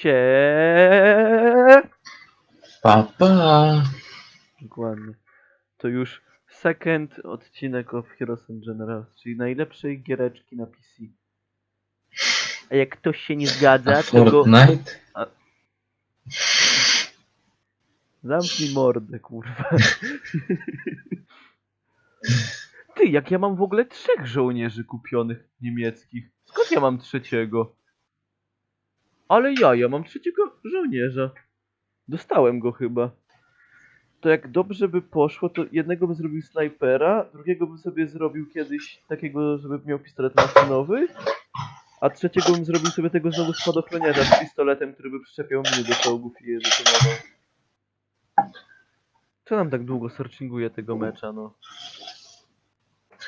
się. Papa. Dokładnie. To już second odcinek of Heroes and Generals, czyli najlepszej giereczki na PC. A jak ktoś się nie A zgadza, to go... Fortnite? Zamknij mordę, kurwa. Ty, jak ja mam w ogóle trzech żołnierzy kupionych niemieckich? Skąd ja mam trzeciego? Ale ja, ja mam trzeciego żołnierza. Dostałem go chyba. To jak dobrze by poszło, to jednego bym zrobił snajpera, drugiego bym sobie zrobił kiedyś takiego, żeby miał pistolet maszynowy, a trzeciego bym zrobił sobie tego znowu spadochroniarza z pistoletem, który by przyczepiał miny do czołgów i je detonował. Co nam tak długo searchinguje tego mecza, no?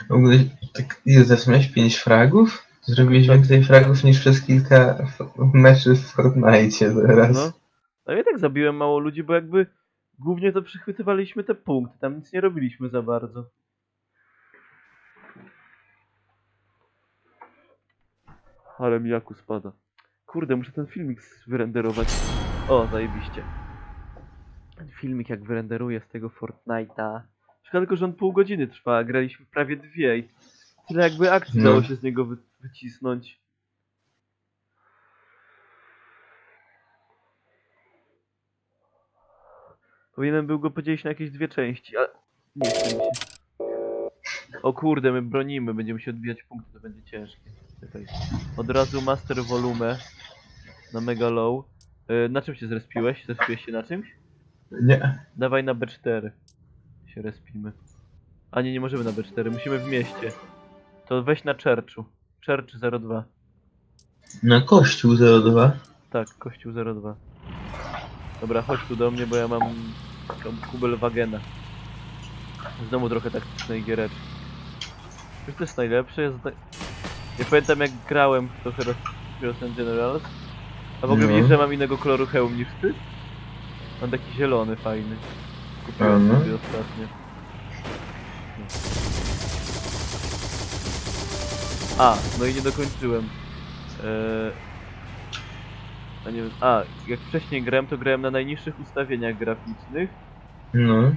W ogóle, tak, ile zaczynałeś? 5 fragów? Zrobiłeś Tak. więcej fragów niż przez kilka meczy w Fortnite teraz. No. A ja tak zabiłem mało ludzi, bo jakby głównie to przychwytywaliśmy te punkty, tam nic nie robiliśmy za bardzo. Ale mi jaku spada. Kurde, muszę ten filmik wyrenderować. O, zajebiście. Ten filmik jak wyrenderuję z tego Fortnite'a. Szkoda tylko, że on pół godziny trwa, graliśmy prawie dwie i tyle jakby akcji No. dało się z niego wy wycisnąć. Powinienem był go podzielić na jakieś dwie części, ale nie chce mi się. O kurde, my bronimy, będziemy się odbijać punkty, to będzie ciężkie. Czekaj. Od razu master volume na mega low. Yy, na czym się zrespiłeś? Zrespiłeś się na czymś? Nie. Dawaj na B4. Się respimy. A nie, nie możemy na B4, musimy w mieście. To weź na Churchu. Church 02. Na kościół 02. Tak, kościół 02. Dobra, chodź tu do mnie, bo ja mam tą Kubelwagena. Znowu trochę taktycznej giereczki. Już to jest najlepsze, ja, pamiętam jak grałem w to Heroes, Heroes and Generals. A w ogóle No. widzisz, że mam innego koloru hełm niż ty? Mam taki zielony, fajny. Kupiłem Aha. sobie ostatnio. A, no i nie dokończyłem. Eee... A nie a, jak wcześniej grałem, to grałem na najniższych ustawieniach graficznych No.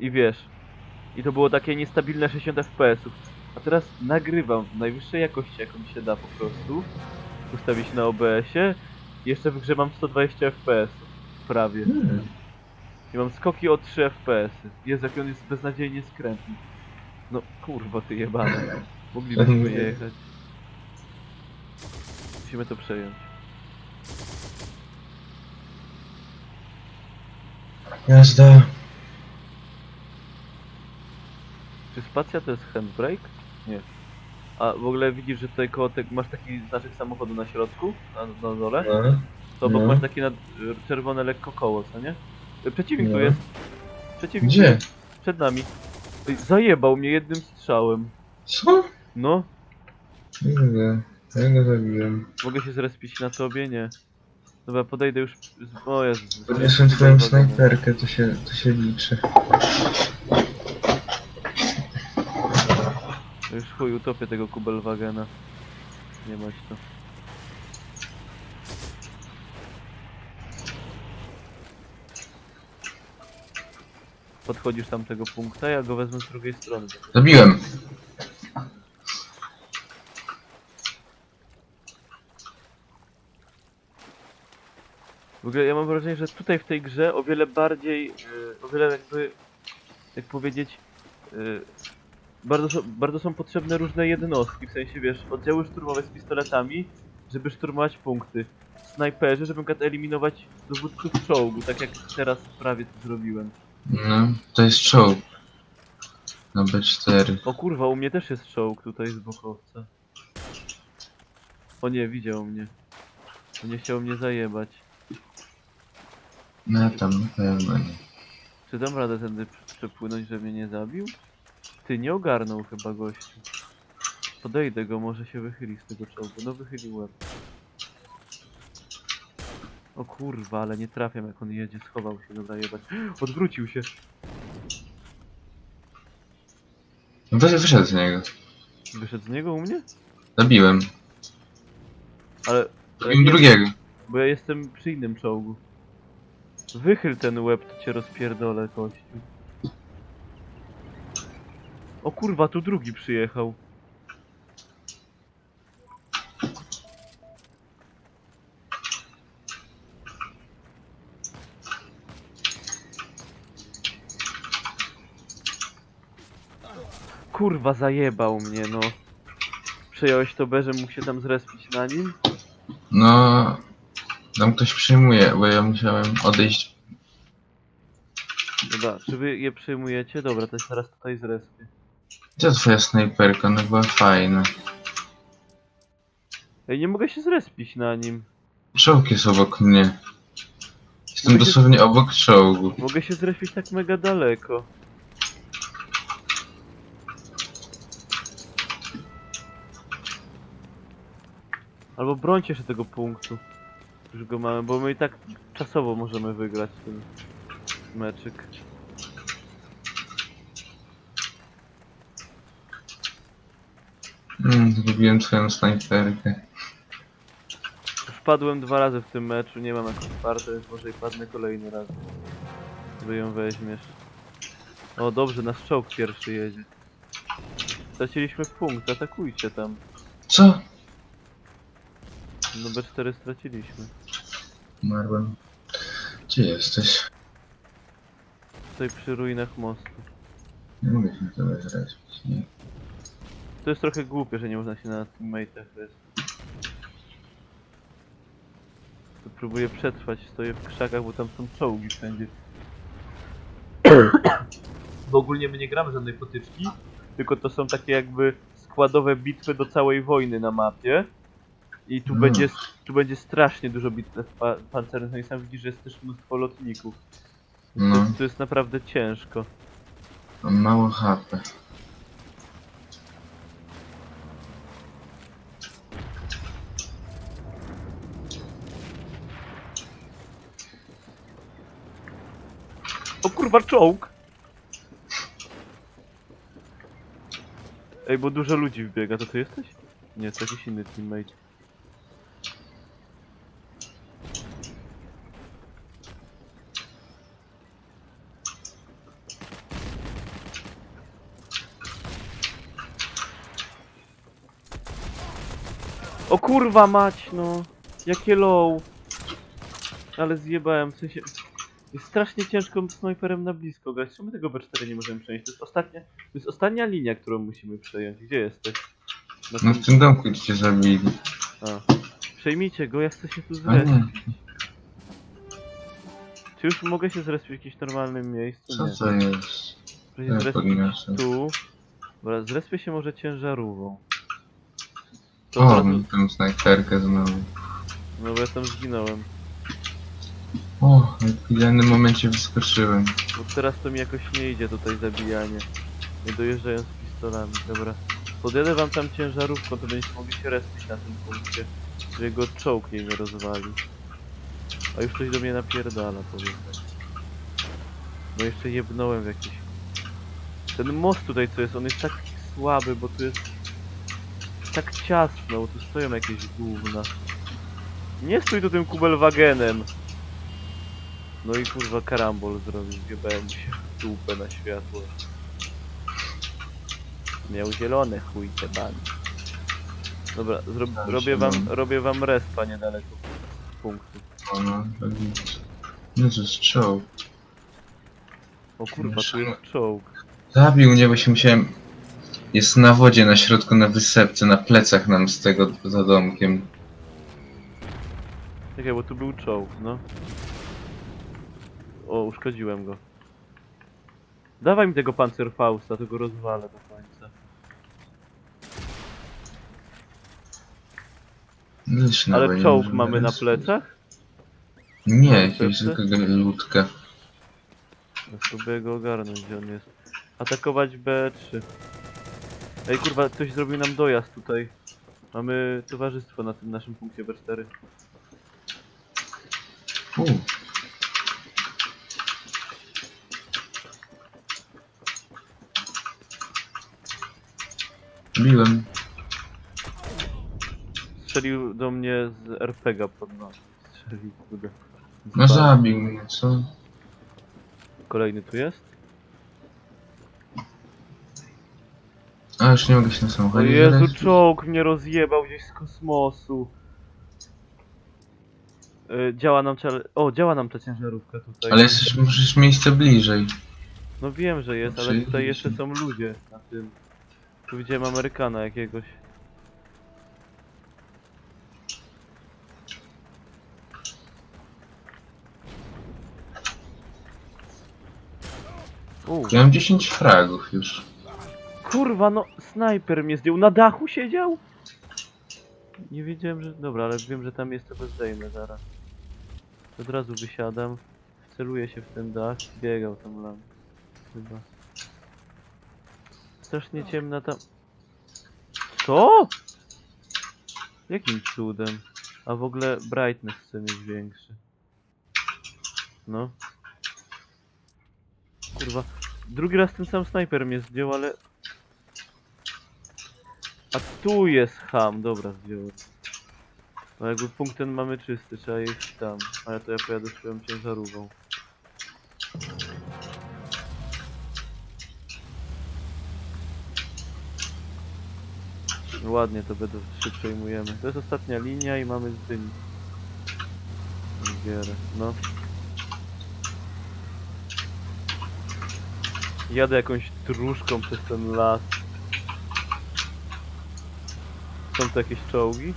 i wiesz, i to było takie niestabilne 60 fps-ów. A teraz nagrywam w najwyższej jakości, jaką mi się da po prostu. Ustawić na OBS-ie. Jeszcze w grze mam 120 fps. Prawie. Hmm. I mam skoki o 3 fps. Jezu, jak on jest beznadziejnie skrętny. No kurwa ty jebana. Moglibyśmy jechać. Musimy to przejąć. Jazda. Czy spacja to jest handbrake? Nie. A w ogóle widzisz, że tutaj koło tego masz taki znaczek samochodu na środku? Na, na dole? No. To obok no. masz takie nad, czerwone lekko koło, co nie? Przeciwnik tu No. jest. Przeciwnik tu Gdzie? jest. Przed nami. Zajebał mnie jednym strzałem. Co? No, Nie wiem. Ja go zabiłem. mogę się zrespić na tobie? Nie. Dobra, podejdę już. z- O Jezu. Podniosłem twoją snajperkę, to się, to się liczy. Już chuj, utopię tego Kubelwagena. Nie mać to. Podchodzisz tam tego punkta, ja go wezmę z drugiej strony. Zabiłem. W ogóle ja mam wrażenie, że tutaj w tej grze o wiele bardziej, yy, o wiele jakby, jak powiedzieć, yy, bardzo, są- bardzo są potrzebne różne jednostki, w sensie wiesz, oddziały szturmowe z pistoletami, żeby szturmować punkty. Snajperzy, żeby na przykład eliminować dowódców czołgu, tak jak teraz prawie to zrobiłem. No, to jest czołg. Na B4. O kurwa, u mnie też jest czołg tutaj z bokowca. O nie, widział mnie. On nie chciał mnie zajebać. No tam na pewno nie. Czy dam radę tędy prze- przepłynąć, żeby mnie nie zabił? Ty, nie ogarnął chyba gościu. Podejdę go, może się wychyli z tego czołgu. No wychylił łeb. O kurwa, ale nie trafiam jak on jedzie, schował się, dobra jebać. Odwrócił się. No wy- wyszedł z niego. Wyszedł z niego u mnie? Zabiłem. Ale Im jest. drugiego. Bo ja jestem przy innym czołgu. Wychyl ten łeb, to cię rozpierdolę, kościół. O kurwa, tu drugi przyjechał. Kurwa, zajebał mnie, no. Przejąłeś to B, że mógł się tam zrespić na nim? No... Tam ktoś przyjmuje, bo ja musiałem odejść. Dobra, czy wy je przyjmujecie? Dobra, to teraz tutaj z respy. Gdzie twoja snajperka? Ona była fajna. Ej, nie mogę się zrespić na nim. Czołg jest obok mnie. Jestem Mogę się- dosłownie obok czołgu. Mogę się zrespić tak mega daleko. Albo brońcie się tego punktu. Już go mamy, bo my i tak czasowo możemy wygrać ten meczyk. Mm, zgubiłem twoją snajperkę. Wpadłem dwa razy w tym meczu, nie mam jak czwarte, więc może i padnę kolejny raz. Wy ją weźmiesz. O dobrze, nasz czołg pierwszy jedzie. Straciliśmy punkt, atakujcie tam. Co? No B4 straciliśmy. Umarłem. Gdzie jesteś? Tutaj przy ruinach mostu. Nie mogę się tyle zrespić, nie? To jest trochę głupie, że nie można się na teammate'ach respić. Tu próbuję przetrwać, stoję w krzakach, bo tam są czołgi wszędzie. Bo ogólnie my nie gramy żadnej potyczki, tylko to są takie jakby składowe bitwy do całej wojny na mapie. I tu Mm. będzie tu będzie strasznie dużo bitew pa pancernych, no i sam widzisz, że jest też mnóstwo lotników. No, To, to jest naprawdę ciężko. mam mało HP. O kurwa, czołg! Ej, bo dużo ludzi wbiega, to ty jesteś? Nie, to jakiś inny teammate. O kurwa mać, no! Jakie low! Ale zjebałem, w sensie... Jest strasznie ciężko snajperem na blisko grać. Czemu tego B4 nie możemy przejąć? To jest ostatnia, to jest ostatnia linia, którą musimy przejąć. Gdzie jesteś? Na No w tym domku cię zabili. A. Przejmijcie go, ja chcę się tu A zrespić. nie, Czy już mogę się zrespić w jakimś normalnym miejscu? co to jest? Się Ja zrespić podniosę. tu. Dobra, zrespię się może ciężarówą. To O, mam tę snajperkę znowu. No bo ja tam zginąłem. O, w idealnym momencie wyskoczyłem. Bo teraz to mi jakoś nie idzie tutaj zabijanie. Nie dojeżdżają z pistolami, dobra. Podjadę wam tam ciężarówką, to będziecie mogli się respić na tym punkcie. Że jego czołg nie rozwali. A już coś do mnie napierdala, powiem tak. No jeszcze jebnąłem w jakiś... Ten most tutaj co jest, on jest tak słaby, bo tu jest... Tak ciasno, bo tu stoją jakieś gówna. Nie stój tu tym kubelwagenem! No i kurwa karambol zrobił, wjebałem się w dupę na światło. Miał zielone chuj te bani. Dobra, zro Tak, robię wam, zielony. robię wam respa niedaleko punktu. No, taki... No to jest czołg. O kurwa, tu jest czołg. Zabił mnie, bo się musiałem... Jest na wodzie, na środku, na wysepce, na plecach nam z tego, za domkiem. Czekaj, bo tu był czołg, no. O, uszkodziłem go. Dawaj mi tego Panzerfausta, to go rozwalę do końca. Nic na Ale wojnie czołg możemy mamy na plecach? Nie, jakiegoś plecach? zwykłego ludka. No, Spróbuję go ogarnąć, gdzie on jest. Atakować B3. Ej kurwa, ktoś zrobił nam dojazd tutaj. Mamy towarzystwo na tym naszym punkcie B4. U, Biłem. strzelił do mnie z RPGa pod nogi. Strzelił kurde. No zabił mnie, co? Kolejny tu jest? A już nie mogę się na O samochodzie Jezu, znaleźć. czołg mnie rozjebał gdzieś z kosmosu. Y, działa nam czar... O, działa nam ta ciężarówka tutaj. Ale jesteś, możesz miejsce bliżej. No wiem, że jest, ale Czyli- tutaj jeszcze są ludzie na tym. Tu widziałem Amerykana jakiegoś. U, Ja mam 10 fragów już. Kurwa no, snajper mnie zdjął. Na dachu siedział? Nie wiedziałem, że... Dobra, ale wiem, że tam jest, to go zdejmę zaraz. Od razu wysiadam, celuję się w ten dach, biegał tam lam. Chyba. Strasznie ciemna tam... Co? Jakim cudem? A w ogóle brightness chcę mieć większy. No. Kurwa. Drugi raz ten sam snajper mnie zdjął, ale... A tu jest ham, dobra zdjąłem. No jakby punkt ten mamy czysty, trzeba iść tam. Ale to ja pojadę swoją ciężarówką. Ładnie to będę się przejmujemy. To jest ostatnia linia i mamy z. Gierę. No. Jadę jakąś dróżką przez ten las. Są tu jakieś czołgi?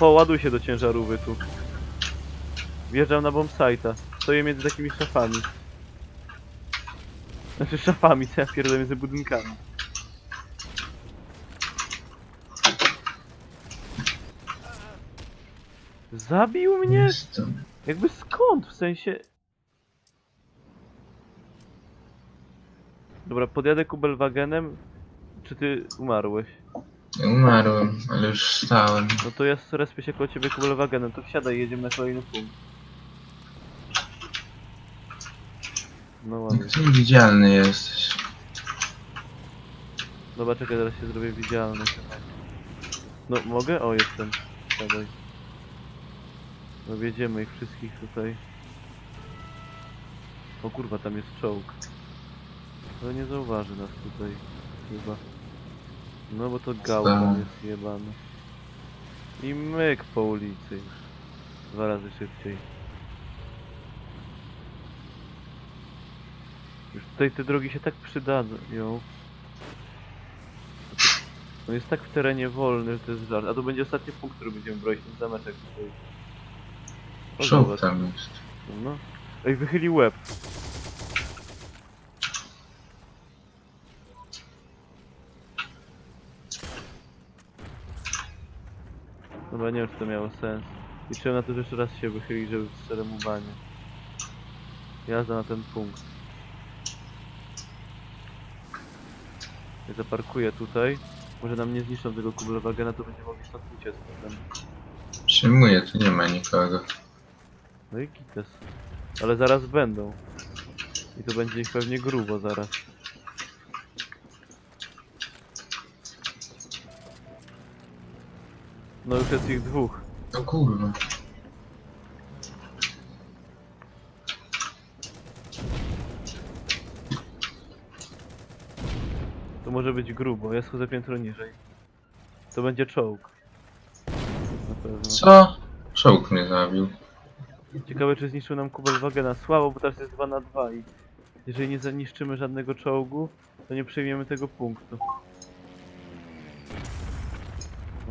O, ładuj się do ciężarówki tu. Wjeżdżam na bombsite'a. Stoję między takimi szafami. Znaczy szafami, co ja pierdolę między budynkami. Zabił mnie? Jakby skąd? W sensie... Dobra, podjadę kubelwagenem. Czy ty umarłeś? Umarłem, ale już wstałem. No to ja respię się koło ciebie kubelwagenem, to wsiadaj i jedziemy na kolejny punkt. No ładnie. Jak ty niewidzialny jesteś. Dobra, czekaj, zaraz się zrobię widzialny. No, mogę? O, jestem. Siadaj. No, wiedziemy ich wszystkich tutaj. O kurwa, tam jest czołg. Ale nie zauważy nas tutaj, chyba. No, bo to gał tam Tak. jest jebany. I myk po ulicy już. Dwa razy szybciej. Już tutaj te drogi się tak przydadzą. On jest tak w terenie wolny, że to jest żart. A to będzie ostatni punkt, który będziemy broić, ten zameczek tutaj. O, Czołg zobacz. tam jest. No. Ej, wychyli łeb. Dobra, nie wiem, czy to miało sens. Liczyłem na to, że jeszcze raz się wychyli, żeby strzelę mu banie. Jazda na ten punkt. Ja zaparkuję tutaj. Może nam nie zniszczą tego kublowagena, to będziemy mogli stąd uciec potem. Przyjmuję, tu nie ma nikogo. No i kites. Ale zaraz będą. I to będzie ich pewnie grubo zaraz. No już jest ich dwóch. O kurwa. To może być grubo. Ja schodzę piętro niżej. To będzie czołg. Na pewno. Co? Czołg mnie zabił. Ciekawe czy zniszczył nam Kubelwagena. Słabo, bo teraz jest 2 na 2 i jeżeli nie zaniszczymy żadnego czołgu, to nie przejmiemy tego punktu.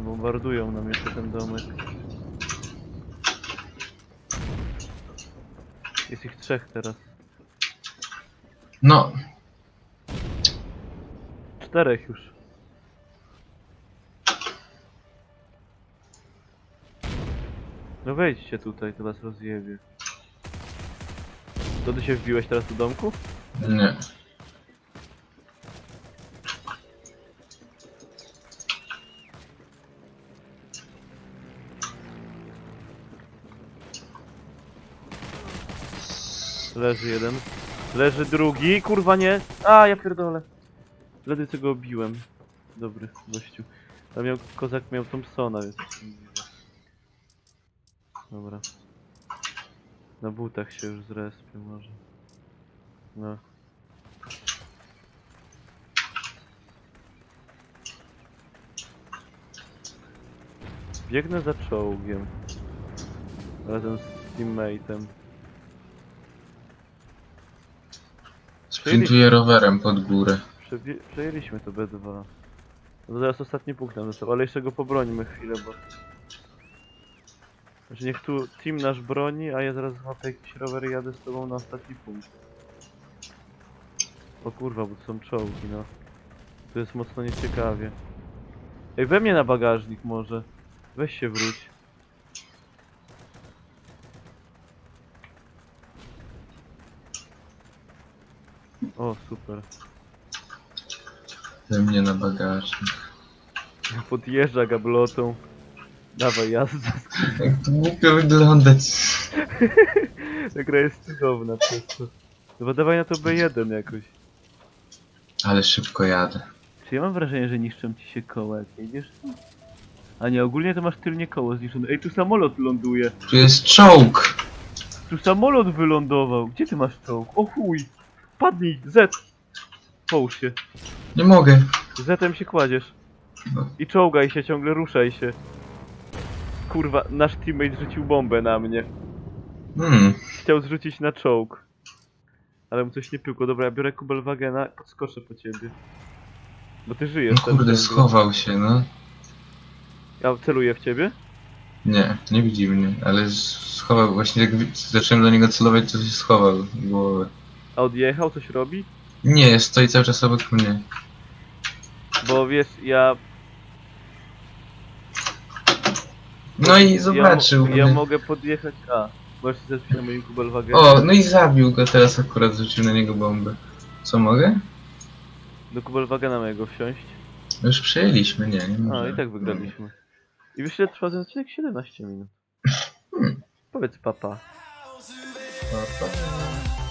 Bombardują nam jeszcze ten domek. Jest ich trzech teraz. No, Czterech już. No wejdźcie tutaj, to was rozjebie. To ty się wbiłeś teraz do domku? nie. Leży jeden. Leży drugi, kurwa nie. A, ja pierdolę. Ledy co go obiłem. Dobry, gościu. A miał, kozak miał Thompsona, więc. Dobra. Na butach się już zrespię może. No. Biegnę za czołgiem. Razem z teammate'em. Sprintuję rowerem pod górę. Przebi- przejęliśmy to B2. No zaraz ostatni punkt nam został, ale jeszcze go pobronimy chwilę, bo... Znaczy niech tu team nasz broni, a ja zaraz złapię jakiś rower i jadę z tobą na ostatni punkt. O kurwa, bo to są czołgi, no. Tu jest mocno nieciekawie. Ej, we mnie na bagażnik może. Weź się wróć. O, super. Ze mnie na bagażnik. Podjeżdża gablotą. Dawaj jazda. Jak to głupio wyglądać. Ta gra jest cudowna przez to. Chyba dawaj na to B1 jakoś. Ale szybko jadę. Czy ja mam wrażenie, że niszczą ci się koła jak jedziesz? A nie, ogólnie to masz tylnie koło zniszczone. Ej, tu samolot ląduje. Tu jest czołg! Tu samolot wylądował. Gdzie ty masz czołg? O chuj! Padnij! Z! Połóż się. Nie mogę. Zetem się kładziesz. No. I czołgaj się, ciągle ruszaj się. Kurwa, nasz teammate rzucił bombę na mnie. Hmm. Chciał zrzucić na czołg. Ale mu coś nie pykło. Dobra, ja biorę kubelwagena, podskoczę po ciebie. Bo ty żyjesz. No kurde, ciągle. schował się, no. Ja celuję w ciebie? Nie, nie widzi mnie, ale schował. Właśnie jak wi- zacząłem do niego celować, to się schował w głowę. A odjechał, coś robi? Nie, stoi cały czas obok mnie. Bo wiesz, ja... No i ja, zobaczył mo- ja mnie. mogę podjechać... A, możesz się zepsuć na moim. O, no i zabił go, teraz akurat rzucił na niego bombę. Co mogę? Do kubelwagena mojego wsiąść. Już przejęliśmy, nie, nie A, może. i tak wygraliśmy. I wiesz, ile trwa ten odcinek? 17 minut. Hmm. Powiedz papa. Pa, pa.